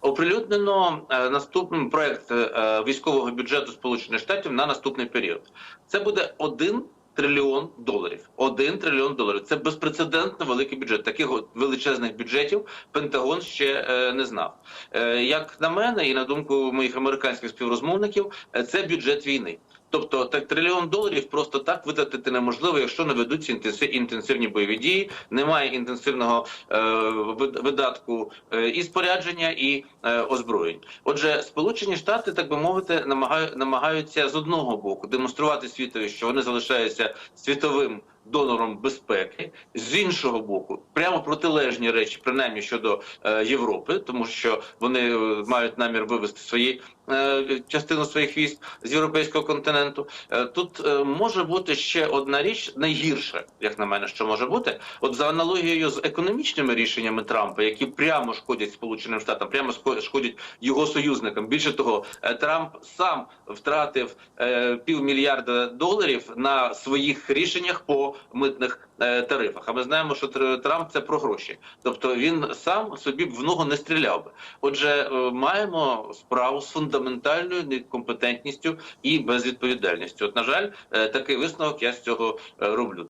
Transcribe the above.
оприлюднено е, наступний проект е, військового бюджету Сполучених Штатів на наступний період. Це буде один трильйон доларів. Один трильйон доларів. Це безпрецедентно великий бюджет. Таких величезних бюджетів Пентагон ще е, не знав. Е, як на мене, і на думку моїх американських співрозмовників, е, це бюджет війни. Тобто так трильйон доларів просто так витратити неможливо, якщо не ведуться інтенсив, інтенсивні бойові дії, немає інтенсивного е, видатку е, і спорядження, і е, озброєнь. Отже, Сполучені Штати, так би мовити, намагаю, намагаються з одного боку демонструвати світові, що вони залишаються світовим донором безпеки, з іншого боку, прямо протилежні речі, принаймні щодо е, Європи, тому що вони е, мають намір вивести свої е, частину своїх військ з європейського континенту. Е, тут е, може бути ще одна річ найгірша, як на мене, що може бути. От за аналогією з економічними рішеннями Трампа, які прямо шкодять Сполученим Штатам, прямо шкодять його союзникам. Більше того, е, Трамп сам втратив е, півмільярда доларів на своїх рішеннях по митних е, тарифах. А ми знаємо, що Трамп це про гроші, тобто він сам собі в ногу не стріляв би. Отже, е, маємо справу з фундаментальною некомпетентністю і безвідповідальністю. От, на жаль, е, такий висновок я з цього роблю.